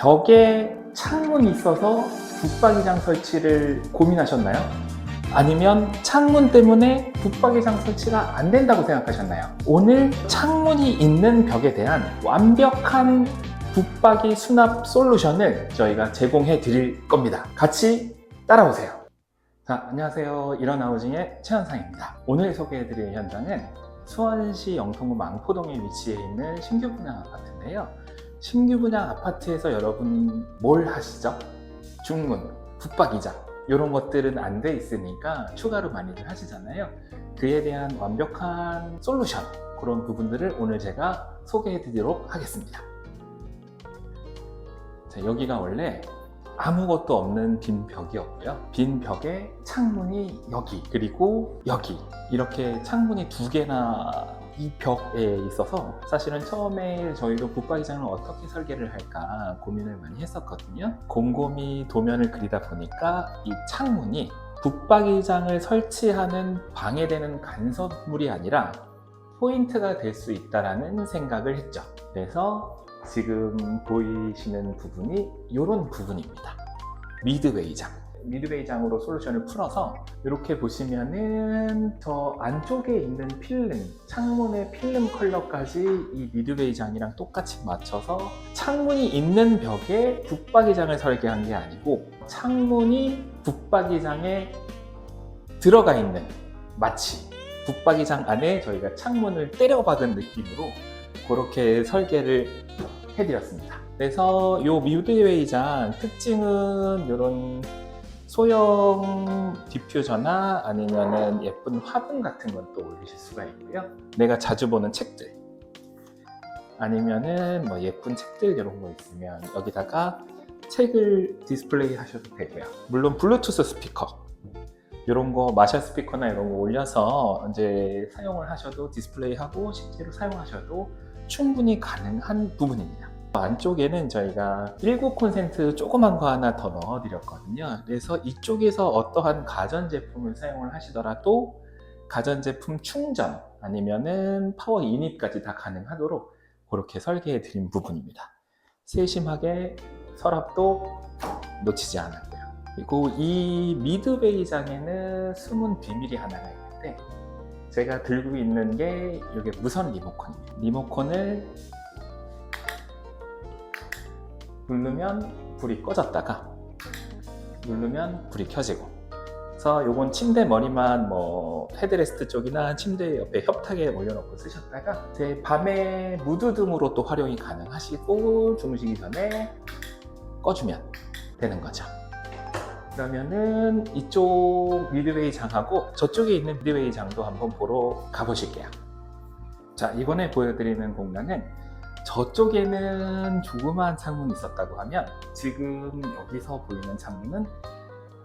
벽에 창문이 있어서 붙박이장 설치를 고민하셨나요? 아니면 창문 때문에 붙박이장 설치가 안 된다고 생각하셨나요? 오늘 창문이 있는 벽에 대한 완벽한 붙박이 수납 솔루션을 저희가 제공해 드릴 겁니다. 같이 따라오세요. 자, 안녕하세요. 일어나우징의 최현상입니다. 오늘 소개해 드릴 현장은 수원시 영통구 망포동에 위치해 있는 신규 분양 아파트인데요. 신규 분양 아파트에서 여러분 뭘 하시죠? 중문, 붙박이장 이런 것들은 안 돼 있으니까 추가로 많이들 하시잖아요. 그에 대한 완벽한 솔루션 그런 부분들을 오늘 제가 소개해 드리도록 하겠습니다. 자, 여기가 원래 아무것도 없는 빈 벽이었고요. 빈 벽에 창문이 여기 그리고 여기 이렇게 창문이 두 개나 이 벽에 있어서 사실은 처음에 저희도 붙박이장을 어떻게 설계를 할까 고민을 많이 했었거든요. 곰곰이 도면을 그리다 보니까 이 창문이 붙박이장을 설치하는 방해되는 간섭물이 아니라 포인트가 될 수 있다라는 생각을 했죠. 그래서 지금 보이시는 부분이 이런 부분입니다. 미드웨이장. 미드웨이장으로 솔루션을 풀어서 이렇게 보시면은 저 안쪽에 있는 필름, 창문의 필름 컬러까지 이 미드웨이장이랑 똑같이 맞춰서 창문이 있는 벽에 붙박이장을 설계한 게 아니고 창문이 붙박이장에 들어가 있는 마치 붙박이장 안에 저희가 창문을 때려 박은 느낌으로 그렇게 설계를 해드렸습니다. 그래서 이 미드웨이장 특징은 이런 소형 디퓨저나 아니면은 예쁜 화분 같은 건 또 올리실 수가 있고요. 내가 자주 보는 책들 아니면은 뭐 예쁜 책들 이런 거 있으면 여기다가 책을 디스플레이 하셔도 되고요. 물론 블루투스 스피커 이런 거 마샬 스피커나 이런 거 올려서 이제 사용을 하셔도 디스플레이하고 실제로 사용하셔도 충분히 가능한 부분입니다. 안쪽에는 저희가 19 콘센트 조그만 거 하나 더 넣어 드렸거든요. 그래서 이쪽에서 어떠한 가전제품을 사용을 하시더라도 가전제품 충전 아니면은 파워 이닛까지 다 가능하도록 그렇게 설계해 드린 부분입니다. 세심하게 서랍도 놓치지 않았고요. 그리고 이 미드베이장에는 숨은 비밀이 하나가 있는데 제가 들고 있는 게 이게 무선 리모컨입니다. 리모컨을 누르면 불이 꺼졌다가 누르면 불이 켜지고 그래서 요건 침대 머리만 뭐 헤드레스트 쪽이나 침대 옆에 협탁에 올려놓고 쓰셨다가 제 밤에 무드 등으로 또 활용이 가능하시고 주무시기 전에 꺼주면 되는 거죠. 그러면은 이쪽 미드웨이 장하고 저쪽에 있는 미드웨이 장도 한번 보러 가보실게요. 자, 이번에 보여드리는 공간은 저쪽에는 조그마한 창문이 있었다고 하면 지금 여기서 보이는 창문은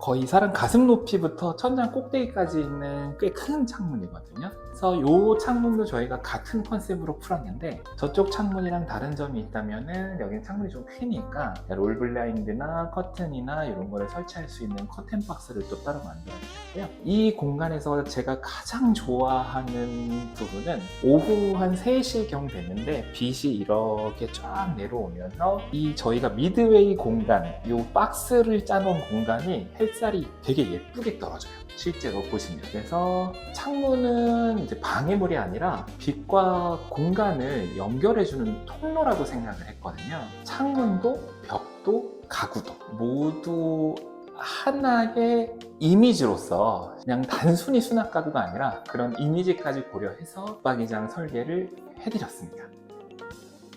거의 사람 가슴 높이부터 천장 꼭대기까지 있는 꽤 큰 창문이거든요. 그래서 이 창문도 저희가 같은 컨셉으로 풀었는데 저쪽 창문이랑 다른 점이 있다면은 여기는 창문이 좀 크니까 롤 블라인드나 커튼이나 이런 거를 설치할 수 있는 커튼 박스를 또 따로 만들어 주셨고요. 이 공간에서 제가 가장 좋아하는 부분은 오후 한 3시경 됐는데 빛이 이렇게 쫙 내려오면서 이 저희가 미드웨이 공간, 이 박스를 짜놓은 공간이 햇살이 되게 예쁘게 떨어져요. 실제로 보시면. 그래서 창문은 이제 방해물이 아니라 빛과 공간을 연결해주는 통로라고 생각을 했거든요. 창문도 벽도 가구도 모두 하나의 이미지로서 그냥 단순히 수납 가구가 아니라 그런 이미지까지 고려해서 붙박이장 설계를 해드렸습니다.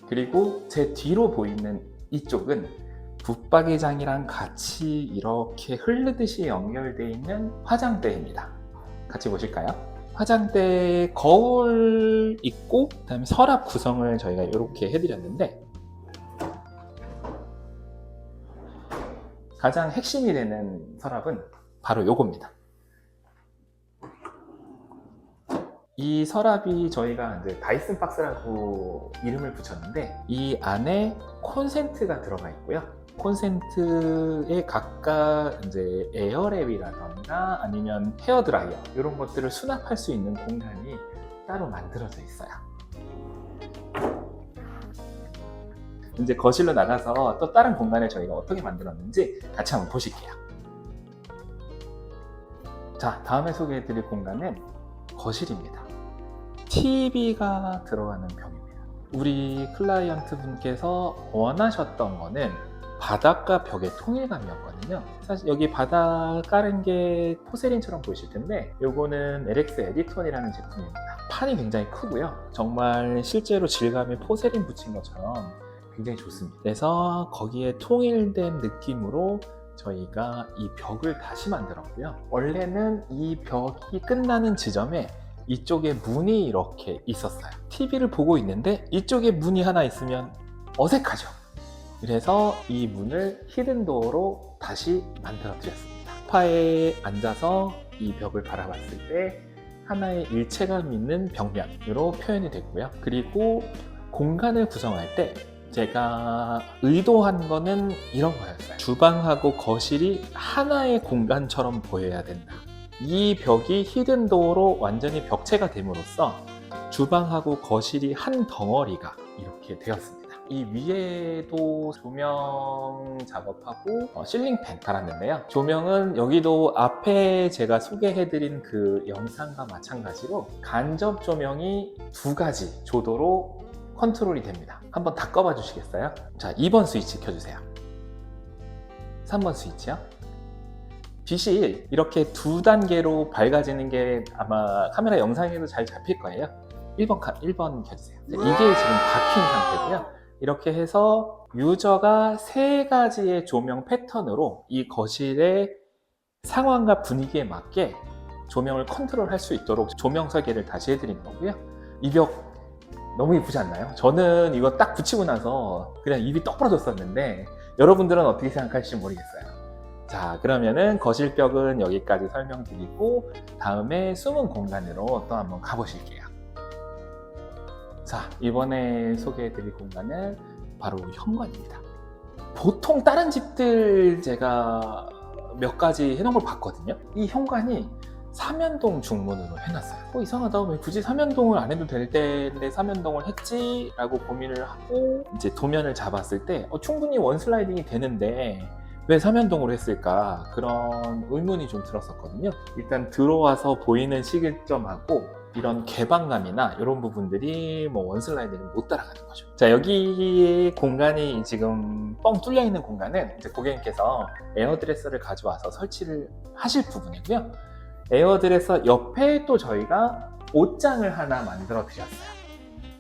그리고 제 뒤로 보이는 이쪽은 붙박이장이랑 같이 이렇게 흐르듯이 연결되어 있는 화장대입니다. 같이 보실까요? 화장대 거울 있고 그다음에 서랍 구성을 저희가 이렇게 해드렸는데 가장 핵심이 되는 서랍은 바로 요겁니다. 이 서랍이 저희가 이제 다이슨 박스라고 이름을 붙였는데 이 안에 콘센트가 들어가 있고요. 콘센트에 각각 이제 에어랩이라던가 아니면 헤어드라이어 이런 것들을 수납할 수 있는 공간이 따로 만들어져 있어요. 이제 거실로 나가서 또 다른 공간을 저희가 어떻게 만들었는지 같이 한번 보실게요. 자, 다음에 소개해드릴 공간은 거실입니다. TV가 들어가는 벽입니다. 우리 클라이언트 분께서 원하셨던 거는 바닥과 벽의 통일감이었거든요. 사실 여기 바닥 깔은 게 포세린처럼 보이실 텐데 요거는 LX 에디톤이라는 제품입니다. 판이 굉장히 크고요. 정말 실제로 질감이 포세린 붙인 것처럼 굉장히 좋습니다. 그래서 거기에 통일된 느낌으로 저희가 이 벽을 다시 만들었고요. 원래는 이 벽이 끝나는 지점에 이쪽에 문이 이렇게 있었어요. TV를 보고 있는데 이쪽에 문이 하나 있으면 어색하죠. 그래서 이 문을 히든도어로 다시 만들어 드렸습니다. 소파에 앉아서 이 벽을 바라봤을 때 하나의 일체감 있는 벽면으로 표현이 됐고요. 그리고 공간을 구성할 때 제가 의도한 거는 이런 거였어요. 주방하고 거실이 하나의 공간처럼 보여야 된다. 이 벽이 히든도어로 완전히 벽체가 됨으로써 주방하고 거실이 한 덩어리가 이렇게 되었습니다. 이 위에도 조명 작업하고 어, 실링팬 달았는데요. 조명은 여기도 앞에 제가 소개해드린 그 영상과 마찬가지로 간접 조명이 두 가지 조도로 컨트롤이 됩니다. 한번 다 꺼봐 주시겠어요? 자, 2번 스위치 켜주세요. 3번 스위치요. 빛이 이렇게 두 단계로 밝아지는 게 아마 카메라 영상에도 잘 잡힐 거예요. 1번, 카, 1번 켜주세요. 이게 지금 박힌 상태고요. 이렇게 해서 유저가 세 가지의 조명 패턴으로 이 거실의 상황과 분위기에 맞게 조명을 컨트롤 할 수 있도록 조명 설계를 다시 해드린 거고요. 이벽 너무 이쁘지 않나요? 저는 이거 딱 붙이고 나서 그냥 입이 떡 부러졌었는데 여러분들은 어떻게 생각할지 모르겠어요. 자, 그러면은 거실벽은 여기까지 설명드리고 다음에 숨은 공간으로 또 한번 가보실게요. 자, 이번에 소개해드릴 공간은 바로 현관입니다. 보통 다른 집들 제가 몇 가지 해놓은 걸 봤거든요. 이 현관이 삼연동 중문으로 해놨어요. 어, 이상하다. 왜 굳이 삼연동을 안 해도 될 때인데 삼연동을 했지? 라고 고민을 하고 이제 도면을 잡았을 때 어, 충분히 원 슬라이딩이 되는데 왜 삼연동으로 했을까? 그런 의문이 좀 들었었거든요. 일단 들어와서 보이는 시점하고 이런 개방감이나 이런 부분들이 뭐 원슬라이딩을 못 따라가는 거죠. 자, 여기 공간이 지금 뻥 뚫려 있는 공간은 이제 고객님께서 에어드레서를 가져와서 설치를 하실 부분이고요. 에어드레서 옆에 또 저희가 옷장을 하나 만들어 드렸어요.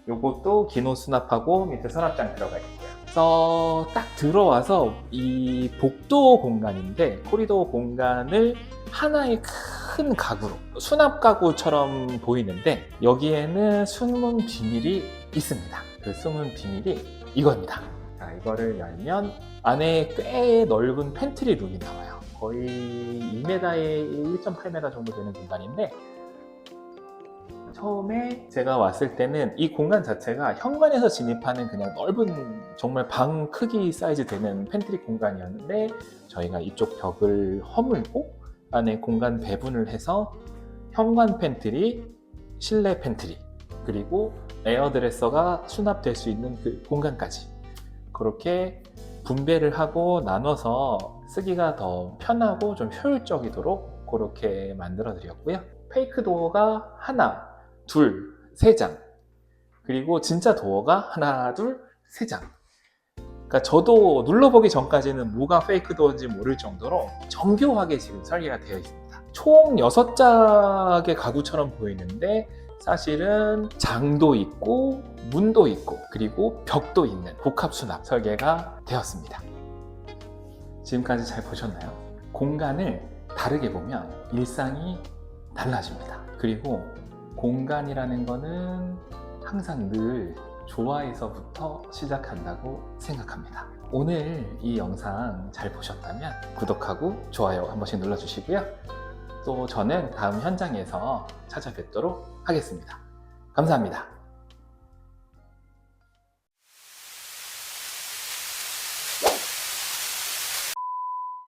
요것도 기노 수납하고 밑에 서랍장 들어가 있고요. 그래서 딱 들어와서 이 복도 공간인데 코리도 공간을 하나의 큰 가구로 수납 가구처럼 보이는데 여기에는 숨은 비밀이 있습니다. 그 숨은 비밀이 이겁니다. 자, 이거를 열면 안에 꽤 넓은 팬트리 룸이 나와요. 거의 2m에 1.8m 정도 되는 공간인데 처음에 제가 왔을 때는 이 공간 자체가 현관에서 진입하는 그냥 넓은 정말 방 크기 사이즈 되는 팬트리 공간이었는데 저희가 이쪽 벽을 허물고 안에 공간 배분을 해서 현관 팬트리, 실내 팬트리, 그리고 에어드레서가 수납될 수 있는 그 공간까지 그렇게 분배를 하고 나눠서 쓰기가 더 편하고 좀 효율적이도록 그렇게 만들어 드렸고요. 페이크 도어가 하나, 둘, 세 장. 그리고 진짜 도어가 하나, 둘, 세 장. 그러니까 저도 눌러보기 전까지는 뭐가 페이크 도어인지 모를 정도로 정교하게 지금 설계가 되어 있습니다. 총 6짝의 가구처럼 보이는데 사실은 장도 있고 문도 있고 그리고 벽도 있는 복합 수납 설계가 되었습니다. 지금까지 잘 보셨나요? 공간을 다르게 보면 일상이 달라집니다. 그리고 공간이라는 거는 항상 늘 좋아에서부터 시작한다고 생각합니다. 오늘 이 영상 잘 보셨다면 구독하고 좋아요 한 번씩 눌러주시고요. 또 저는 다음 현장에서 찾아뵙도록 하겠습니다. 감사합니다.